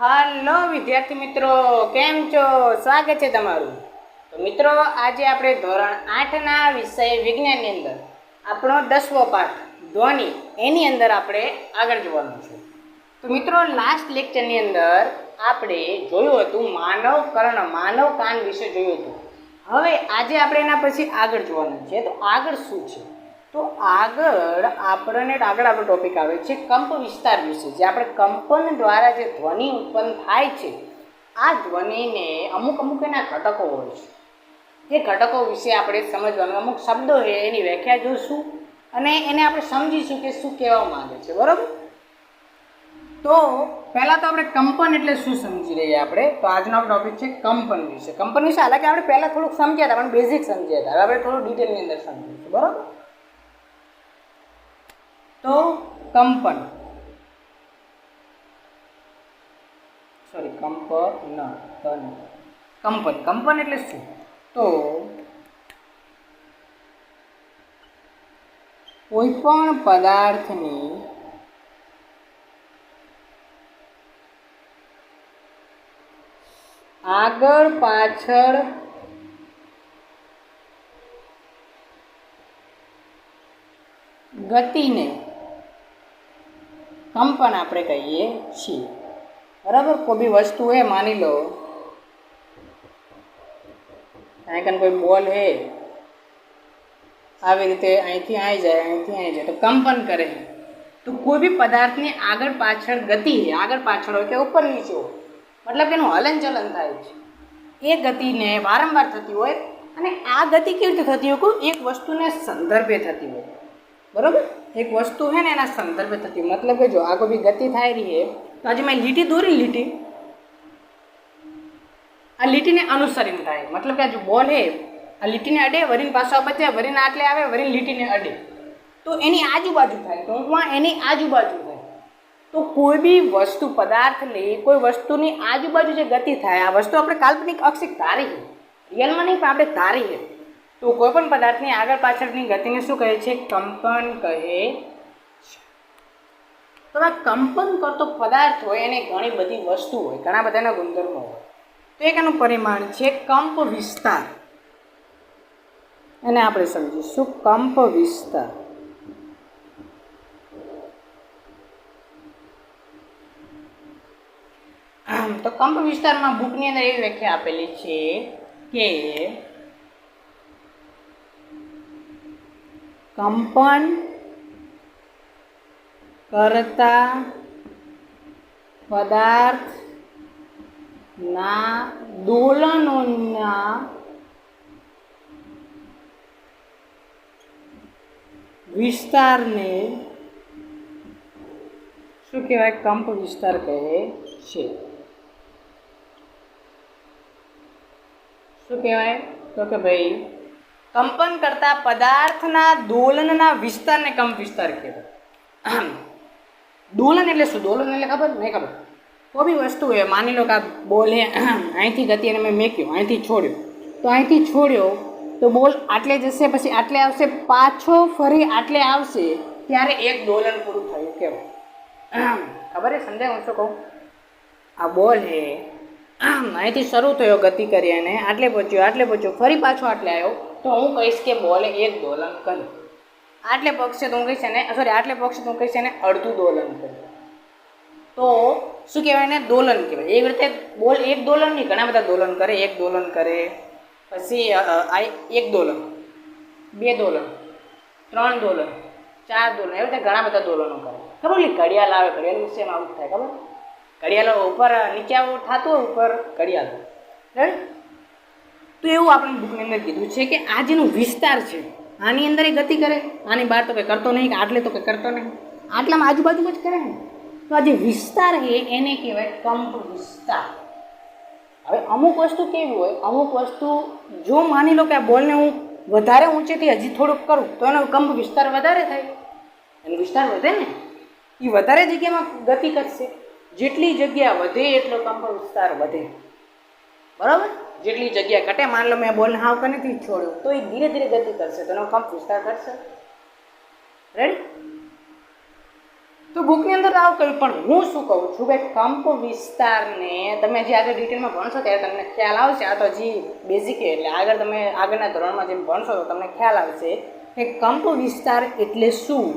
હાલો વિદ્યાર્થી મિત્રો, કેમ છો? સ્વાગત છે તમારું. તો મિત્રો, આજે આપણે ધોરણ આઠના વિષય વિજ્ઞાનની અંદર, આપણો દસમો પાઠ, ધ્વનિ, એની અંદર આપણે આગળ જોવાનું છે. તો મિત્રો લાસ્ટ લેક્ચરની અંદર આપણે જોયું હતું માનવ કર્ણ માનવ કાન વિશે જોયું હતું. હવે આજે આપણે એના પછી આગળ જોવાનું છે. તો આગળ શું છે? તો આગળ આપણને આગળ આપણો ટોપિક આવે છે કંપ વિસ્તાર વિશે. જે આપણે કંપન દ્વારા જે ધ્વનિ ઉત્પન્ન થાય છે, આ ધ્વનિને અમુક અમુક એના ઘટકો હોય છે. એ ઘટકો વિશે આપણે સમજવાનું. અમુક શબ્દો છે, એની વ્યાખ્યા જોઈશું અને એને આપણે સમજીશું કે શું કહેવા માંગે છે. બરાબર? તો પહેલાં તો આપણે કંપન એટલે શું સમજી લઈએ આપણે? તો આજનો ટોપિક છે કંપન વિશે. કંપન વિશે હાલાકી આપણે પહેલાં થોડુંક સમજ્યા હતા, પણ બેઝિક સમજ્યા હતા. હવે આપણે થોડું ડિટેલની અંદર સમજીશું. બરાબર? તો કંપન. સોરી કંપન. તન કંપન. કંપન એટલે શું? તો કોઈ પણ પદાર્થની આગળ પાછળ ગતિને કંપન આપણે કહીએ છીએ. બરાબર? કોઈ બી વસ્તુ હે, માની લો. અહીં કન કોઈ બોલ હે, આવી રીતે અહીંથી અહીં જાય, અહીંથી અહીં જાય, તો કંપન કરે તો કોઈ બી પદાર્થની આગળ પાછળ ગતિ છે આગળ પાછળ હોય કે ઉપર નીચે મતલબ એનું હલનચલન થાય છે. એ ગતિને વારંવાર થતી હોય અને આ ગતિ કેવી રીતે થતી હોય? એક વસ્તુને સંદર્ભે થતી હોય. બરાબર? એક વસ્તુ છે ને એના સંદર્ભે થતી, મતલબ કે જો આ કોઈ બી ગતિ થાય રહી છે તો આજે મેં લીટી દોરી લીટી. આ લીટીને અનુસરીને થાય. મતલબ કે આ જો બોલ હે આ લીટીને અડે, વરીને પાછો બચે વરીને આટલે આવે, વરીને લીટીને અડે. તો એની આજુબાજુ થાય ટૂંકમાં એની આજુબાજુ થાય તો કોઈ બી વસ્તુ, પદાર્થ લે કોઈ વસ્તુની આજુબાજુ જે ગતિ થાય, આ વસ્તુ આપણે કાલ્પનિક અક્ષિક ધારી છે. રિયલમાં નહીં, પણ આપણે ધારી તો કોઈપણ પદાર્થની આગળ પાછળની ગતિને શું કહે છે? કંપન કહે છે. તો આ કંપન કરતો પદાર્થ હોય એને ઘણી બધી વસ્તુ હોય, ઘણા બધા એના ગુણધર્મો હોય. તો એક એનું પરિમાણ છે કંપ વિસ્તાર. એને આપણે સમજીશું કંપ વિસ્તાર. તો કંપ વિસ્તારમાં બુકની અંદર એવી વ્યાખ્યા આપેલી છે કે કંપન કરતા પદાર્થના દોલનોના વિસ્તારને શું કહેવાય? કંપ વિસ્તાર કહે છે. શું કહેવાય? તો કે ભાઈ કંપન કરતા પદાર્થના દોલનના વિસ્તારને કંપ વિસ્તાર કહેવાય દોલન એટલે શું? દોલન એટલે ખબર? નહીં ખબર? કોઈ બી વસ્તુ હોય માની લો કે આ બોલ અહીંથી ગતિ અને મેં મેક્યો અહીંથી છોડ્યો. તો અહીંથી છોડ્યો તો બોલ આટલે જશે પછી આટલે આવશે પાછો ફરી આટલે આવશે ત્યારે એક દોલન પૂરું થયું કહેવાય. ખબર છે સમજાય હું શું કહું. આ બોલ હે અહીંથી શરૂ થયો ગતિ કરી અને આટલે પહોંચ્યો આટલે પહોંચ્યો ફરી પાછો આટલે આવ્યો. તો હું કહીશ કે બોલે એક દોલન કર્યું આટલે પક્ષે તો હું કહીશ ને સોરી આટલે પક્ષે તો હું કહીશ ને અડધું દોલન કર્યું તો શું કહેવાય ને દોલન કહેવાય. એવી રીતે બોલ એક દોલન નહીં, ઘણા બધા દોલન કરે. એક દોલન કરે, પછી આ એક દોલન, બે દોલન, ત્રણ દોલન, ચાર દોલન, એવી રીતે ઘણા બધા દોલનો કરે. ખબર ને ઘડિયાળ આવે? ઘડિયાળ વિશે આવું થાય, ખબર? ઘડિયાળો ઉપર, નીચે આવું થતું ઉપર ઘડિયાળ. રાઈટ તો એવું આપણે બુકની અંદર કીધું છે કે આ જેનો વિસ્તાર છે. આની અંદર એ ગતિ કરે, આની બહાર તો કંઈ કરતો નહીં કે આટલે તો કંઈ કરતો નહીં. આટલામાં આજુબાજુ જ કરે ને. તો આ જે વિસ્તાર છે, એને કહેવાય કંપ વિસ્તાર. હવે અમુક વસ્તુ કેવી હોય, અમુક વસ્તુ જો માની લો કે આ બોલને હું વધારે ઊંચેથી હજી થોડુંક કરું, તો એનો કંપ વિસ્તાર વધારે થાય. એનો વિસ્તાર વધે ને. એ વધારે જગ્યામાં ગતિ કરશે. જેટલી જગ્યા વધે એટલો કંપ વિસ્તાર વધે. બરાબર? જેટલી જગ્યા ઘટે, માન લો મેં બોલને હાવ નથી છોડ્યો. તો એ ધીરે ધીરે ગતિ કરશે, તો એનો કંપ વિસ્તાર કરશે રેડી તો બુકની અંદર આવું કહ્યું પણ હું શું કહું છું કે કંપ વિસ્તારને તમે જે આગળ ડિટેલમાં ભણશો ત્યારે તમને ખ્યાલ આવશે, આ તો હજી બેઝિક એટલે આગળ તમે આગળના ધોરણમાં જેમ ભણશો તો તમને ખ્યાલ આવશે કે કંપ વિસ્તાર એટલે શું?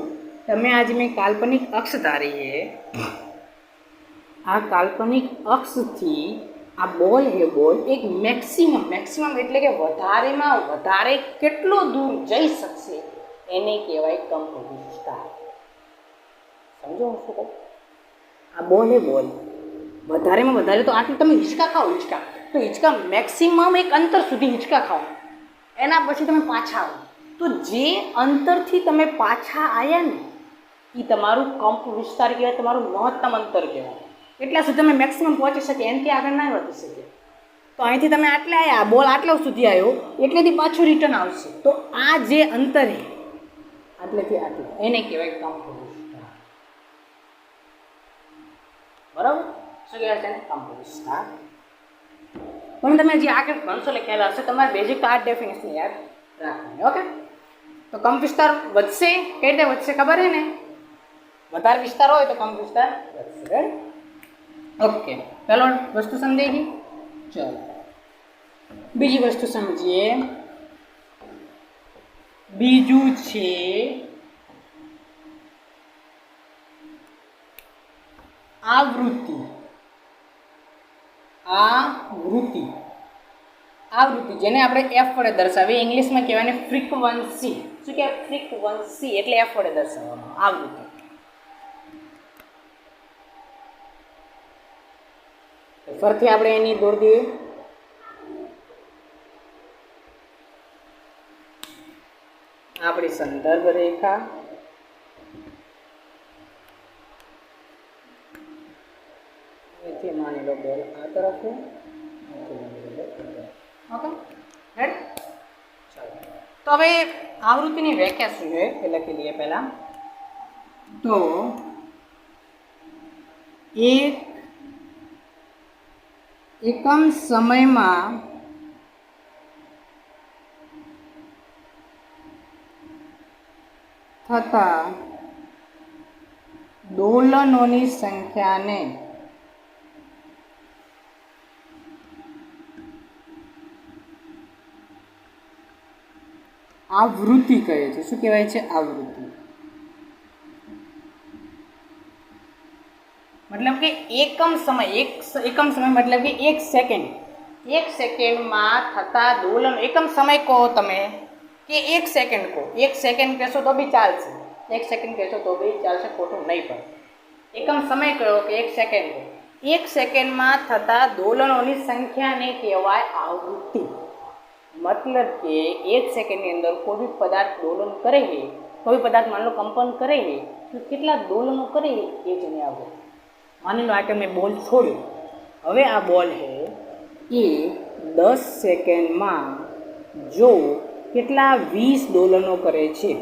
તમે આજે મેં કાલ્પનિક અક્ષ ધારીએ. આ કાલ્પનિક અક્ષથી આ બોલ હે બોલ. એક મેક્સિમમ મેક્સિમમ એટલે કે વધારેમાં વધારે કેટલો દૂર જઈ શકશે એને કહેવાય કંપ વિસ્તાર સમજો હું શું આ બોલ હે બોલ. વધારેમાં વધારે તો આટલું તમે હિંચકા ખાઓ, હિંચકા. તો હિંચકા મેક્સિમમ એક અંતર સુધી હિંચકા ખાઓ. એના પછી તમે પાછા આવો. તો જે અંતરથી તમે પાછા આવ્યા ને એ તમારું કંપ વિસ્તાર કહેવાય, તમારું મહત્તમ અંતર કહેવાય. એટલા સુધી તમે મેક્સિમમ પહોંચી શકે એનાથી આગળ ના વધી શકે તો અહીંથી તમે આટલે આવ્યા બોલ આટલા સુધી આવ્યો, એટલેથી પાછું રિટર્ન આવશે. તો આ જે અંતર, આટલેથી આટલું, એને કહેવાય વિસ્તાર બરાબર? શું કહેવાય છે કંપ વિસ્તાર પણ તમે જે આગળ ભણશો એટલે ખ્યાલ આવશે, તમારે બેઝિક તો આ ડેફિનેશન યાદ રાખવાની, ઓકે? તો કંપ વિસ્તાર વધશે, કઈ રીતે વધશે ખબર છે ને? વધારે વિસ્તાર હોય તો કંપ વિસ્તાર વધશે, right? ઓકે. પહેલો વસ્તુ સમજાઈ ગઈ? ચલો. બીજી વસ્તુ સમજીએ. બીજું છે આવૃત્તિ. આવૃત્તિ. આવૃત્તિ, જેને આપણે એફ વડે દર્શાવીએ. ઇંગ્લિશમાં કહેવાય ફ્રીક્વન્સી. શું કહેવાય? ફ્રીક્વન્સી, એટલે એફ વડે દર્શાવવામાં આવૃત્તિ. ફરથી આપણે એની દોર દઈએ આપણી સંદર્ભ રેખા. અહીંથી માની લો બોલ આ તરફ. ઓકે રેડી ચાલો તો હવે આવૃત્તિની વ્યાખ્યા શું છે? એ લખી લઈએ પહેલાં. તો એક એકમ સમયમાં થતા દોલનોની સંખ્યાને આવૃત્તિ કહે છે. શું કહેવાય છે? આવૃત્તિ. મતલબ કે એકમ સમય, એક એકમ સમય મતલબ કે એક સેકન્ડ એક સેકન્ડમાં થતા દોલન એકમ સમય કહો તમે. કે એક સેકન્ડ કહો. એક સેકન્ડ કહેશો તો બી ચાલશે. એક સેકન્ડ કહેશો તો બી ચાલશે, ખોટું નહીં પડે એકમ સમય કહો કે એક સેકન્ડ કહો. એક સેકન્ડમાં થતા દોલનોની સંખ્યાને કહેવાય આવૃત્તિ. મતલબ કે એક સેકન્ડની અંદર કોઈ બી પદાર્થ દોલન કરે છે કોઈ પદાર્થ માનલો કંપન કરે છે તો કેટલા દોલનો કરે એ જ નહીં આવૃત્તિ માની લો આ કે મેં બોલ છોડ્યો. હવે આ બોલ છે એ દસ સેકન્ડમાં જો કેટલા વીસ દોલનો કરે છે.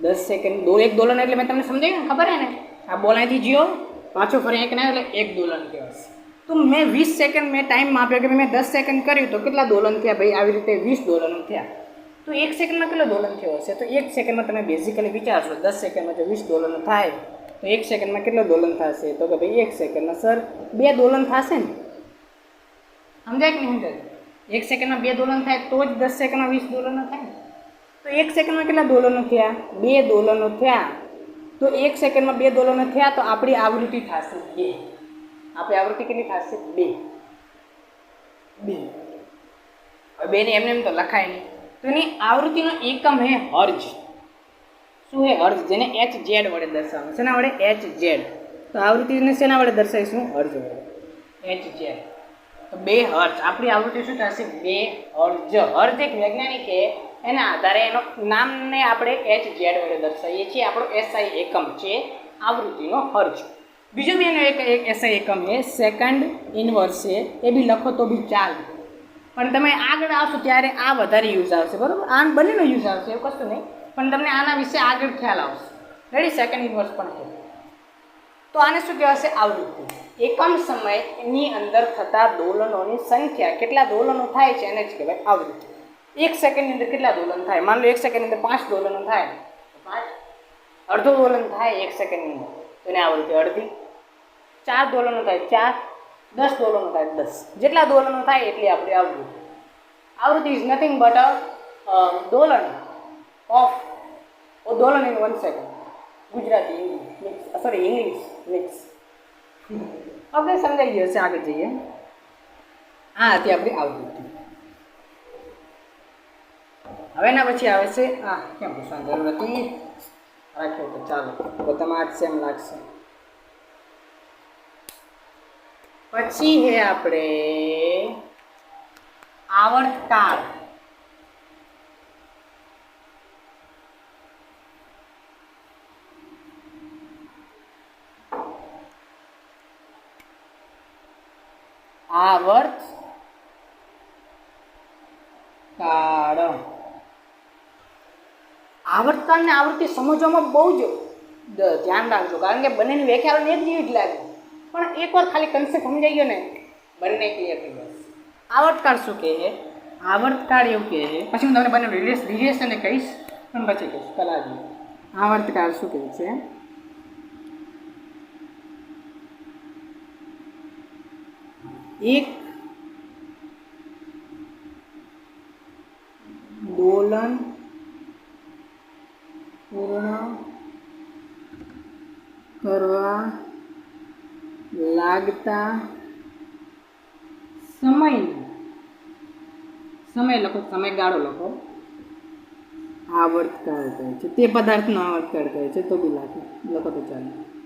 દસ સેકન્ડ, દો એક દોલન એટલે મેં તમને સમજાવ્યું ને? ખબર હે ને? આ બોલ અહીંથી જીઓ. પાછો ફરી એક ના એટલે એક દોલન કહેવાશે. તો મેં વીસ સેકન્ડ મેં ટાઈમ આપ્યો કે મેં દસ સેકન્ડ કર્યું તો કેટલા દોલન થયા ભાઈ? આવી રીતે વીસ દોલનો થયા. તો એક સેકન્ડમાં કેટલો દોલન થયો હશે? તો એક સેકન્ડમાં તમે બેઝિકલી વિચારશો, દસ સેકન્ડમાં જો વીસ દોલનો થાય તો એક સેકન્ડમાં કેટલો દોલન થશે? તો કે ભાઈ એક સેકન્ડમાં. સર બે દોલન થશે ને? સમજાય કે નહીં સમજાય? એક સેકન્ડમાં બે દોલન થાય તો જ દસ સેકન્ડમાં વીસ દોલનો થાય ને? તો એક સેકન્ડમાં કેટલા દોલનો થયા? બે દોલનો થયા. તો એક સેકન્ડમાં બે દોલનો થયા તો આપણી આવૃત્તિ થશે બે. આપણી આવૃત્તિ કેટલી થશે? બે. બે. હવે બેને એમને એમ તો લખાય નહીં. તો એની આવૃત્તિનો એકમ હે? હર્જ. શું એ અર્ધ જેને એચ ઝેડ વડે દર્શાવવાનું. શેના વડે? એચ ઝેડ તો આવૃત્તિને શેના વડે દર્શાવીશું? અર્ધ વડે. એચ ઝેડ તો બે હર્જ આપણી આવૃત્તિ શું થશે? બે હર્જ હર્જ એક વૈજ્ઞાનિક છે એના આધારે એનો નામને આપણે એચ ઝેડ વડે દર્શાવીએ છીએ. આપણો એસઆઈ એકમ છે આવૃત્તિનો હર્જ બીજો બી એનો એક એક એસઆઈ એકમ છે સેકન્ડ ઇનવર્સ છે. એ બી લખો તો બી ચાલે. પણ તમે આગળ આવશો ત્યારે આ વધારે યુઝ આવશે. બરાબર? આ બંનેનો યુઝ આવશે. એવું કશું નહીં. પણ તમને આના વિશે આગળ ખ્યાલ આવશે. રેડી સેકન્ડ ઇન્વર્સ પણ છે તો આને શું કહેવાશે? આવૃત્તિ. એકમ સમયની અંદર થતા દોલનોની સંખ્યા. કેટલા દોલનો થાય છે? એને જ કહેવાય આવૃત્તિ. એક સેકન્ડની અંદર કેટલા દોલન થાય? માન લો એક સેકન્ડની અંદર પાંચ દોલનો થાય. પાંચ અડધો દોલન થાય એક સેકન્ડની અંદર. એને આવૃત્તિ અડધી. ચાર દોલનો થાય ચાર. દસ દોલનો થાય દસ. જેટલા દોલનો થાય એટલી આપણી આવૃત્તિ. આવૃત્તિ ઇઝ નથિંગ બટ અ દોલન ઓફ ઓ દોલન in one second Gujarati English mix sorry English mix આપણે સમજાઈ ગયો છે આગળ જઈએ આ હતી આપણી આવૃત્તિ હવે એના પછી આવે છે આ કેમ પૂછવાની જરૂર હતી રાખ્યો તો ચાલો બધામાં આ જ સેમ લાગશે પછી હે આપણે આવર્તકાળ આવર્ત કાળ આવર્તન ને આવૃત્તિ સમજવામાં બહુ જ ધ્યાન રાખજો. કારણ કે બંનેની વ્યાખ્યાઓ એક જેવી જ લાગે. પણ એકવાર ખાલી કન્સેપ્ટ સમજાઈ ગયો ને, બંને ક્લિયર થઈ બસ આવર્તકાળ શું કહે આવર્તકાળ એવું કહે પછી હું તમને બંને રિલેશન કહીશ પણ પછી કહીશ. કલાજી આવર્તકાળ શું કહે છે? એક દોલન પૂર્ણ કરવા લાગતા સમય. સમય લખો, સમયગાળો લખો. આવર્તકાળ કહે છે. તે પદાર્થનો આવર્તકાળ કહે છે, તો બી લાગે. લખો તો ચાલે.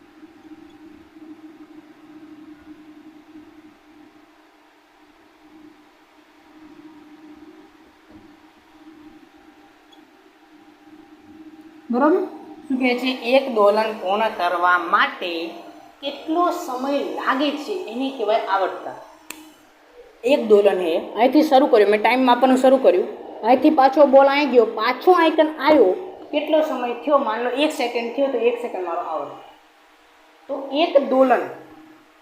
બરોબર? શું કહે છે? એક દોલન પૂર્ણ કરવા માટે કેટલો સમય લાગે છે એની કહેવાય આવડતા. એક દોલન એ અહીંથી શરૂ કર્યું. મેં ટાઈમ માપવાનું શરૂ કર્યું. અહીંથી પાછો બોલ આવી ગયો. પાછો આઈકન આવ્યો કેટલો સમય થયો? માન લો એક સેકન્ડ થયો તો એક સેકન્ડ મારો આવડત તો એક દોલન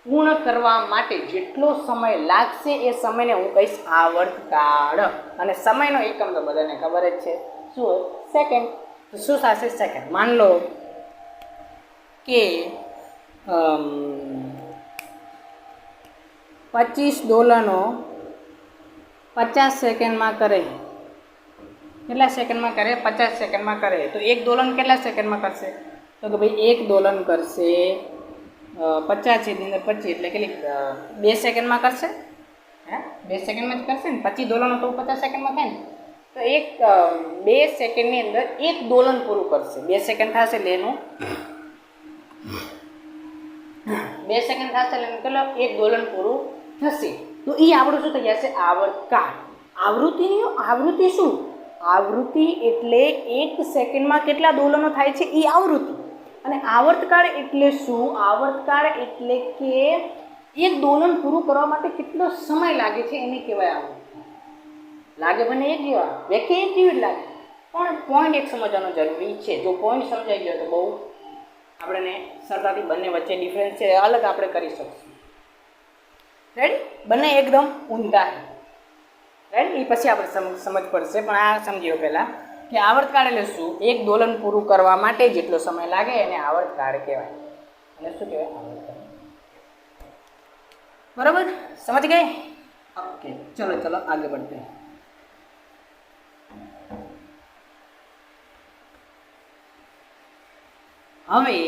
પૂર્ણ કરવા માટે જેટલો સમય લાગશે એ સમયને હું કહીશ આવર્તકાળ અને સમયનો એકમ તો બધાને ખબર જ છે. શું સેકન્ડ તો શું થશે સેકન્ડ માન લો કે અમ, પચીસ દોલનો પચાસ સેકન્ડમાં કરે. કેટલા સેકન્ડમાં કરે? પચાસ સેકન્ડમાં કરે. તો એક દોલન કેટલા સેકન્ડમાં કરશે? તો કે ભાઈ એક દોલન કરશે અ, પચાસ એની અંદર પચીસ. એટલે કેટલી અ, બે સેકન્ડમાં કરશે? હે? બે સેકન્ડમાં જ કરશે ને? પચીસ દોલનો તો પચાસ સેકન્ડમાં થાય ને. તો એક બે સેકન્ડની અંદર એક દોલન પૂરું કરશે. બે સેકન્ડ થશે એનું બે સેકન્ડ થશે એટલે કેટલો એક દોલન પૂરું થશે. તો એ આપણું શું થઈ જશે? આવર્તકાળ આવૃત્તિની આવૃત્તિ શું? આવૃત્તિ એટલે એક સેકન્ડમાં કેટલા દોલનો થાય છે? એ આવૃત્તિ. અને આવર્તકાળ એટલે શું? આવર્તકાળ એટલે કે એક દોલન પૂરું કરવા માટે કેટલો સમય લાગે છે? એને કહેવાય આવૃત્તિ. લાગે બંને એક જેવા વ્યાખ્યા એક જેવી જ લાગે પણ પોઈન્ટ એક સમજવાનો જરૂરી છે જો પોઈન્ટ સમજાઈ ગયો તો બહુ આપણને સરળતાથી બંને વચ્ચે ડિફરન્સ છે એ અલગ આપણે કરી શકશું રેડી બંને એકદમ ઊંધા છે રાઈટ એ પછી આપણે સમ સમજ પડશે પણ આ સમજીઓ પહેલાં કે આવર્તકાળ એટલે શું એક દોલન પૂરું કરવા માટે જેટલો સમય લાગે એને આવર્તકાળ કહેવાય અને શું કહેવાય આવર્તકાળ બરાબર સમજ ગઈ ઓકે ચલો ચલો આગે बढ़ते हैं હવે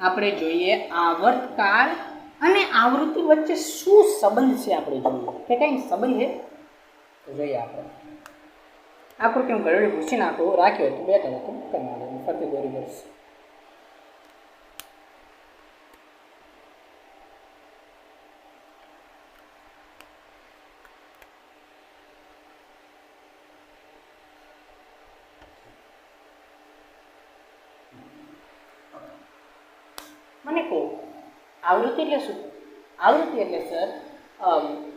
આપણે જોઈએ આવર્તકાળ અને આવૃત્તિ વચ્ચે શું સંબંધ છે આપણે જોઈએ. કે કંઈ સંબંધ છે? જોઈએ આપણે. આકૃતિ હું ઘરેલું ભૂસી નાખું, રાખ્યો તો બેઠા હતો કરી નાખો ફરતી દોરી કરશે મને કહો આવૃત્તિ એટલે શું? આવૃત્તિ એટલે સર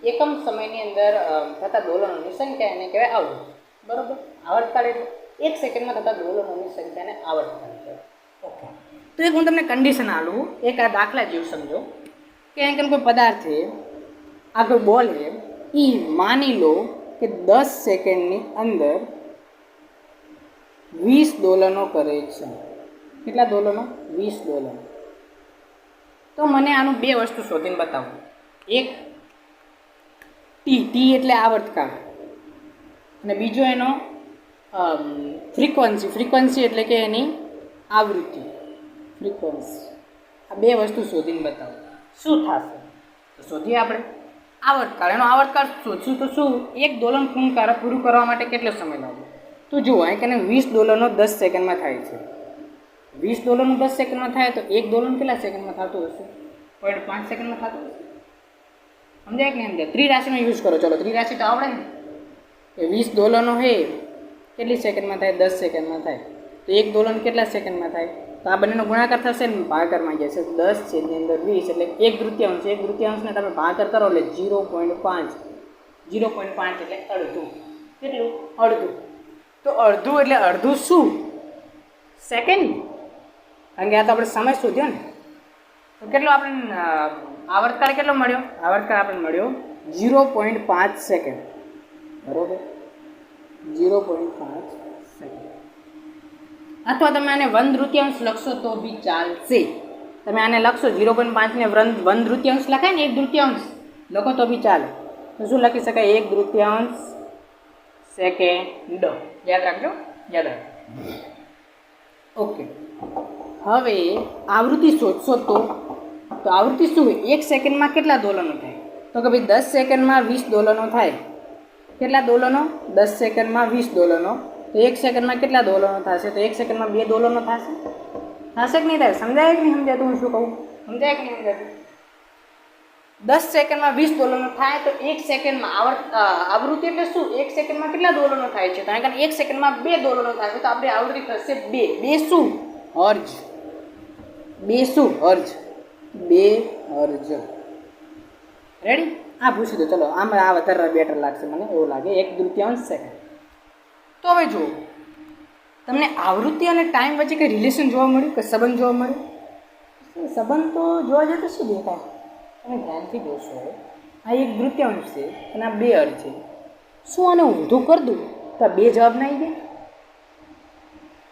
એકમ સમયની અંદર થતા દોલનોની સંખ્યા એને કહેવાય આવૃત્તિ. બરાબર? આવર્તકાળ એટલે એક સેકન્ડમાં થતા દોલનોની સંખ્યાને આવર્તકાળ ઓકે. તો એક હું તમને કન્ડિશન આલું. એક આ દાખલા જેવું સમજો. કે અહીં કન કોઈ પદાર્થ છે આ કોઈ એ માની લો કે દસ સેકન્ડની અંદર વીસ દોલનો કરે છે. કેટલા દોલનો? વીસ દોલનો. તો મને આનું બે વસ્તુ શોધીને બતાવો. એક, ટી ટી એટલે આવર્તકાળ. અને બીજો એનો ફ્રીક્વન્સી ફ્રીક્વન્સી એટલે કે એની આવૃત્તિ. ફ્રીક્વન્સી આ બે વસ્તુ શોધીને બતાવો. શું થશે? તો શોધીએ આપણે. આવર્તકાળ. એનો આવર્તકાળ શોધશું તો શું? એક દોલન ખૂન પૂરું કરવા માટે કેટલો સમય લાગે? તો જુઓ, અહીં કને વીસ દોલનો દસ સેકન્ડમાં થાય છે. વીસ દોલનો દસ સેકન્ડમાં થાય તો એક દોલન કેટલા સેકન્ડમાં થતું હશે? પોઈન્ટ પાંચ સેકન્ડમાં થતું હશે? સમજાય કે સમજાય? ત્રિરાશિનો યુઝ કરો. ચલો, ત્રિરાશિ તો આવડે ને. કે વીસ દોલનો હે, કેટલી સેકન્ડમાં થાય? દસ સેકન્ડમાં થાય. તો એક દોલન કેટલા સેકન્ડમાં થાય? તો આ બંનેનો ગુણાકાર થશે ને ભાગાકારમાં જશે. દસ છે એની અંદર વીસ, એટલે એક તૃતીયાંશ. એક તૃતીયાંશને તમે ભાગાકાર કરો, એટલે જીરો પોઈન્ટ પાંચ. જીરો પોઈન્ટ પાંચ એટલે અડધું. કેટલું? અડધું. તો અડધું એટલે અડધું શું? સેકન્ડ કારણ કે આ તો આપણે સમય શોધ્યો ને. તો કેટલો આપણે અ, આવર્તકાળ કેટલો મળ્યો? આવર્તકાળ આપણને મળ્યો ઝીરો પોઈન્ટ પાંચ સેકન્ડ. બરોબર? જીરો પોઈન્ટ પાંચ સેકન્ડ. અથવા તમે આને વન તૃતીયાંશ લખશો તો બી ચાલશે. તમે આને લખશો જીરો પોઈન્ટ પાંચને વન વન તૃતીયાંશ લખાય ને એક તૃતીયાંશ લખો તો બી ચાલે. તો શું લખી શકાય? એક તૃતીયાંશ સેકન્ડ. યાદ રાખજો? યાદ રાખજો. ઓકે. હવે આવૃત્તિ શોધશો તો? તો આવૃત્તિ શું એક સેકન્ડમાં કેટલા દોલનો થાય? તો કે ભાઈ દસ સેકન્ડમાં વીસ દોલનો થાય. કેટલા દોલનો? દસ સેકન્ડમાં વીસ દોલનો. તો એક સેકન્ડમાં કેટલા દોલનો થશે? તો એક સેકન્ડમાં બે દોલનો થશે. થશે કે નહીં થાય? સમજાય કે નહીં સમજાતું? હું શું કહું? સમજાય કે નહીં સમજાતું? દસ સેકન્ડમાં વીસ દોલનો થાય તો એક સેકન્ડમાં આવર્ત આવૃત્તિ એટલે શું? એક સેકન્ડમાં કેટલા દોલનો થાય છે? કારણ કે એક સેકન્ડમાં બે દોલનો છે. તો આપણે આવૃત્તિ થશે બે. બે શું? હર્જ બે શું? અર્જ. બે અર્જ. રેડી આ પૂછી દો. ચલો, આમાં આ વધારે બેટર લાગશે મને, એવું લાગે. એક દૃત્યાંશ સેકન્ડ તો હવે જુઓ. તમને આવૃત્તિ અને ટાઈમ વચ્ચે કંઈ રિલેશન જોવા મળ્યું? કે સંબંધ જોવા મળ્યો? સંબંધ તો જોવા જઈએ તો શું દેખાય તમે ધ્યાનથી જોશો. આ એક દૃત્યાંશ છે અને આ બે અર્જ છે. શું આને ઊંધું કરી દઉં? તો આ બે જવાબ ના આવી ગયા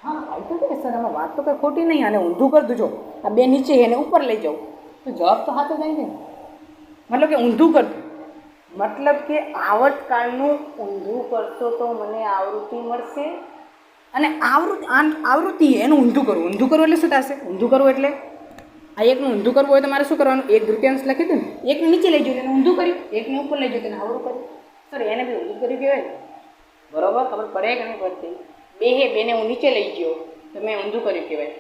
હા આવી તો સર આમાં વાત તો કંઈ ખોટી નહીં આને ઊંધું કરી દેજો. આ બે નીચે એને ઉપર લઈ જાઉં તો જવાબ તો હાથે જાય ને. મતલબ કે ઊંધું કરતું મતલબ કે આવર્તકાળનું ઊંધું કરશો તો મને આવૃત્તિ મળશે? અને આવૃત્તિ આવૃત્તિ એનું ઊંધું કરવું. ઊંધું કરવું એટલે શું થશે? ઊંધું કરવું એટલે? આ એકનું ઊંધું કરવું હોય તો મારે શું કરવાનું? એક તૃતીયાંશ લખી દઉં ને? એકને નીચે લઈ જવું એને ઊંધું કર્યું. એકને ઉપર લઈ જવું તેને આવડું કર્યું. સર એને બી ઊંધું કર્યું કહેવાય બરોબર ખબર પડે કે નહીં પડતી? બે હે બેને હું નીચે લઈ ગયો. તો મેં ઊંધું કર્યું કહેવાય.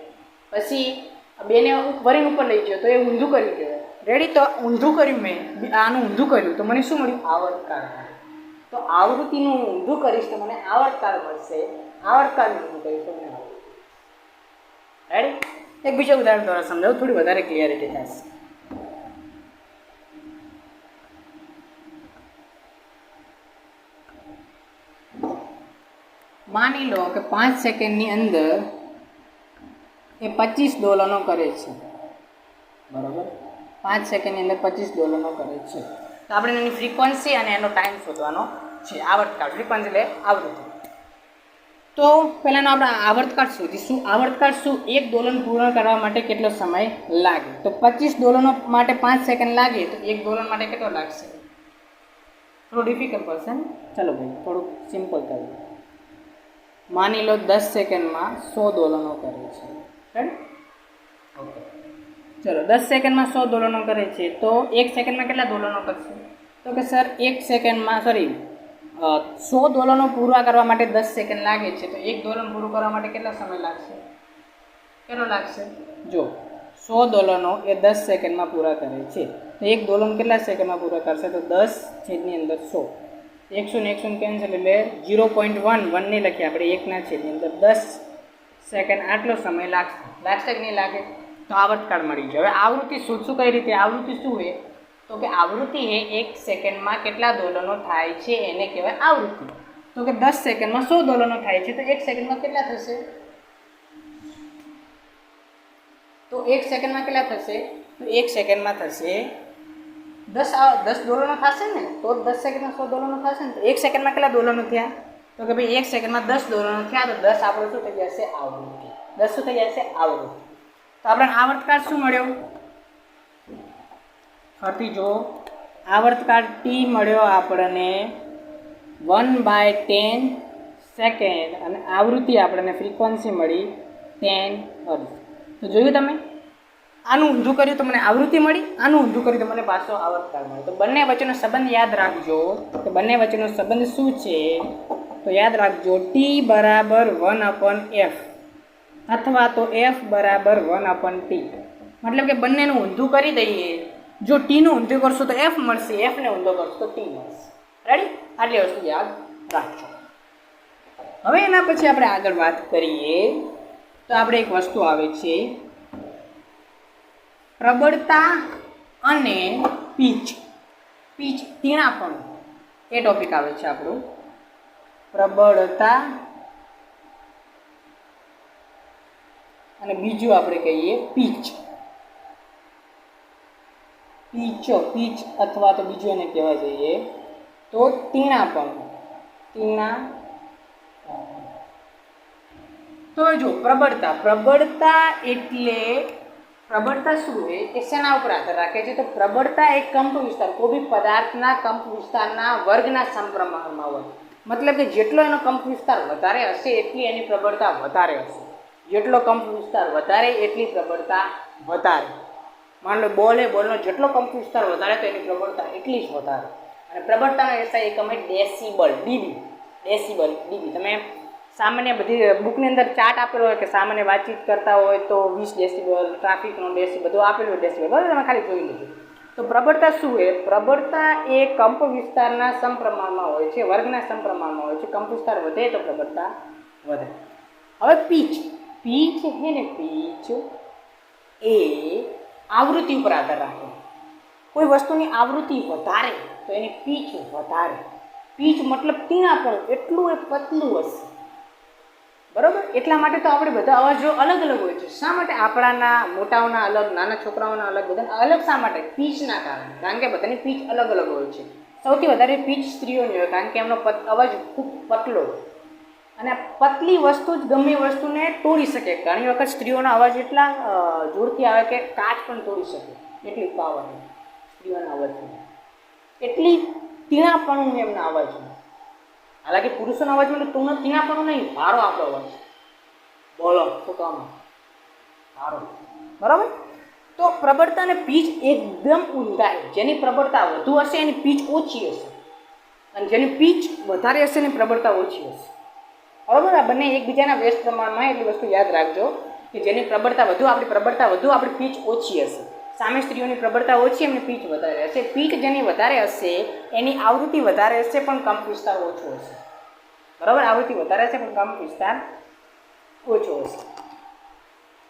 પછી બેને વરીને ઉપર લઈ ગયો તો એ ઊંધું કર્યું કહેવાય. રેડી તો ઊંધું કર્યું મેં. આનું ઊંધું કર્યું. તો મને શું મળ્યું? આવર્તકાળ તો આવૃત્તિનું હું ઊંધું કરીશ તો મને આવર્તકાળ મળશે. આવર્તકાળનું ઊંધું કરીશ તો મને રેડી એક બીજા ઉદાહરણ દ્વારા સમજાવું. થોડી વધારે ક્લિયરિટી થશે માની લો કે પાંચ સેકન્ડની અંદર એ પચીસ દોલનો કરે છે. બરાબર? પાંચ સેકન્ડની અંદર પચીસ દોલનો કરે છે. તો આપણે એની ફ્રીક્વન્સી અને એનો ટાઈમ શોધવાનો છે. આવર્તકાળ ફ્રીક્વન્સી એટલે આવૃત્તિ. તો પહેલાંનો આપણે આવર્તકાળ શોધીશું. આવર્તકાળ શું? એક દોલન પૂર્ણ કરવા માટે કેટલો સમય લાગે? તો પચીસ દોલનો માટે પાંચ સેકન્ડ લાગે તો એક દોલન માટે કેટલો લાગશે? થોડું ડિફિકલ્ટ પડશે ચલો ભાઈ થોડુંક સિમ્પલ કરીએ માની લો દસ સેકન્ડમાં સો દોલનો કરે છે. રાઈટ ઓકે ચલો, દસ સેકન્ડમાં સો દોલનો કરે છે, તો એક સેકન્ડમાં કેટલા દોલનો કરશે? તો કે સર, એક સેકન્ડમાં સોરી સો દોલનો પૂરા કરવા માટે દસ સેકન્ડ લાગે છે, તો એક દોલન પૂરું કરવા માટે કેટલા સમય લાગશે? કેટલો લાગશે? જો, સો દોલનો એ દસ સેકન્ડમાં પૂરા કરે છે. તો એક દોલન કેટલા સેકન્ડમાં પૂરા કરશે? તો દસ છેદની અંદર સો. એકસો ને એકસો કેન્સલ એટલે જીરો પોઈન્ટ વન, વનને લખીએ આપણે, એકના છેદની અંદર દસ સેકન્ડ આટલો સમય લાગશે. લાગશે કે નહીં લાગે? તો આવર્તકાળ મળી જાય હવે આવૃત્તિ શોધશું કઈ રીતે? આવૃત્તિ શું હોય તો કે આવૃત્તિ એ એક સેકન્ડમાં કેટલા દોલનો થાય છે એને કહેવાય આવૃત્તિ. તો કે દસ સેકન્ડમાં સો દોલનો થાય છે, તો એક સેકન્ડમાં કેટલા થશે? તો એક સેકન્ડમાં કેટલા થશે? તો એક સેકન્ડમાં થશે દસ દસ ડોલરનો થશે ને, તો દસ સેકન્ડમાં સો ડોલરનો થશે ને, તો એક સેકન્ડમાં કેટલા ડોલરનો થયા? તો કે ભાઈ એક સેકન્ડમાં દસ ડોલરનો થયા, તો દસ આપણો શું થઈ જશે? આવૃત્તિ દસ શું થઈ જશે? આવૃત્તિ તો આપણને આવર્તકાળ શું મળ્યો? ફરતી જો આવર્તકાળ ટી મળ્યો આપણને વન બાય ટેન સેકન્ડ અને આવૃત્તિ આપણને ફ્રીક્વન્સી મળી ટેન અર્થ તો જોયું તમે? આનું ઊંધું કર્યું તો મને આવૃત્તિ મળી, આનું ઊંધું કર્યું તો મને પાછો આવર્તકાળ મળ્યો. તો બંને વચ્ચેનો સંબંધ યાદ રાખજો. કે બંને વચ્ચેનો સંબંધ શું છે? તો યાદ રાખજો ટી બરાબર વન અપન એફ અથવા તો એફ બરાબર વન અપન ટી મતલબ કે બંનેનું ઊંધું કરી દઈએ. જો ટીનું ઊંધું કરશો તો એફ મળશે એફને ઊંધો કરશો તો ટી મળશે. રેડી આટલી વસ્તુ યાદ રાખજો. હવે એના પછી આપણે આગળ વાત કરીએ. તો આપણે એક વસ્તુ આવે છે. પ્રબળતા અને પીચ. પીચ તીણાપણું. એ ટોપિક આવે છે આપણું. પ્રબળતા અને બીજું આપણે કહીએ પીચ. પીચો, પીચ અથવા તો બીજું એને કહેવા જઈએ તો તીણાપણું. તીણા તો જો, પ્રબળતા. પ્રબળતા એટલે પ્રબળતા શું હોય એ શેના ઉપર આધાર રાખે છે? તો પ્રબળતા એક કંપ વિસ્તાર, કોઈ બી પદાર્થના કંપ વિસ્તારના વર્ગના સમપ્રમાણમાં હોય. મતલબ કે જેટલો એનો કંપ વિસ્તાર વધારે હશે, એટલી એની પ્રબળતા વધારે હશે. જેટલો કંપ વિસ્તાર વધારે, એટલી પ્રબળતા વધારે. માન લો, બોલ એ બોલનો જેટલો કંપ વિસ્તાર વધારે, તો એની પ્રબળતા એટલી જ વધારે. અને પ્રબળતાનો એસઆઈ એકમ એ ડેસિબલ, ડીબી. Decibel, DB. તમે સામાન્ય બધી બુકની અંદર ચાર્ટ આપેલો હોય કે સામાન્ય વાતચીત કરતા હોય તો વીસ ડેસીબલ ટ્રાફિકનો ડેસિબલ બધું આપેલું ડેસિબલ બરાબર તમે ખાલી જોઈ લીધું તો પ્રબળતા શું હોય પ્રબળતા એ કંપ વિસ્તારના સમપ્રમાણમાં હોય છે, વર્ગના સમપ્રમાણમાં હોય છે. કંપ વિસ્તાર વધે તો પ્રબળતા વધે. હવે પીચ પીચ છે ને પીચ એ આવૃત્તિ ઉપર આધાર રાખે. કોઈ વસ્તુની આવૃત્તિ વધારે તો એની પીચ વધારે. પીચ મતલબ ત્યાં પણ એટલું એ પતલું હશે. બરોબર? એટલા માટે તો આપણે બધા અવાજો અલગ અલગ હોય છે. શા માટે આપણાના મોટાઓના અલગ, નાના છોકરાઓના અલગ બધા અલગ શા માટે? પીચના કારણે. કારણ કે બધાની પીચ અલગ અલગ હોય છે. સૌથી વધારે પીચ સ્ત્રીઓની હોય, કારણ કે એમનો અવાજ ખૂબ પતલો હોય. અને પતલી વસ્તુ જ ગમે વસ્તુને તોડી શકે. ઘણી વખત સ્ત્રીઓના અવાજ એટલા જોરથી આવે કે કાચ પણ તોડી શકે. એટલી પાવર સ્ત્રીઓના અવાજ એટલી તીણાપણું એમના અવાજમાં હાલાકી પુરુષોના અવાજમાં તો તું તીણાપણું નહીં, મારો આપણો અવાજ. બોલો, શું કામ? મારો. બરાબર? તો પ્રબળતાને પીચ એકદમ ઊંધાઈ જેની પ્રબળતા વધુ હશે, એની પીચ ઓછી હશે. અને જેની પીચ વધારે હશે, એની પ્રબળતા ઓછી હશે. બરાબર? આ બંને એકબીજાના વ્યસ્ત પ્રમાણમાં એટલી વસ્તુ યાદ રાખજો કે જેની પ્રબળતા વધુ, આપણી પ્રબળતા વધુ, આપણી પીચ ઓછી હશે. સામે સ્ત્રીઓની પ્રબળતા ઓછી, એમની પીચ વધારે હશે. પીઠ જેની વધારે હશે, એની આવૃત્તિ વધારે હશે, પણ કંપ વિસ્તાર ઓછો હશે. બરાબર? આવૃત્તિ વધારે હશે, પણ કંપ વિસ્તાર ઓછો હશે.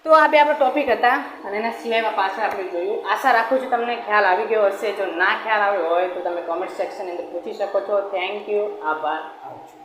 તો આ બે આપણા ટોપિક હતા, અને એના સિવાયમાં પાછળ આપણે જોયું. આશા રાખું છું તમને ખ્યાલ આવી ગયો હશે. જો ના ખ્યાલ આવ્યો હોય, તો તમે કોમેન્ટ સેક્શનની અંદર પૂછી શકો છો. થેન્ક યુ આભાર. આવજો.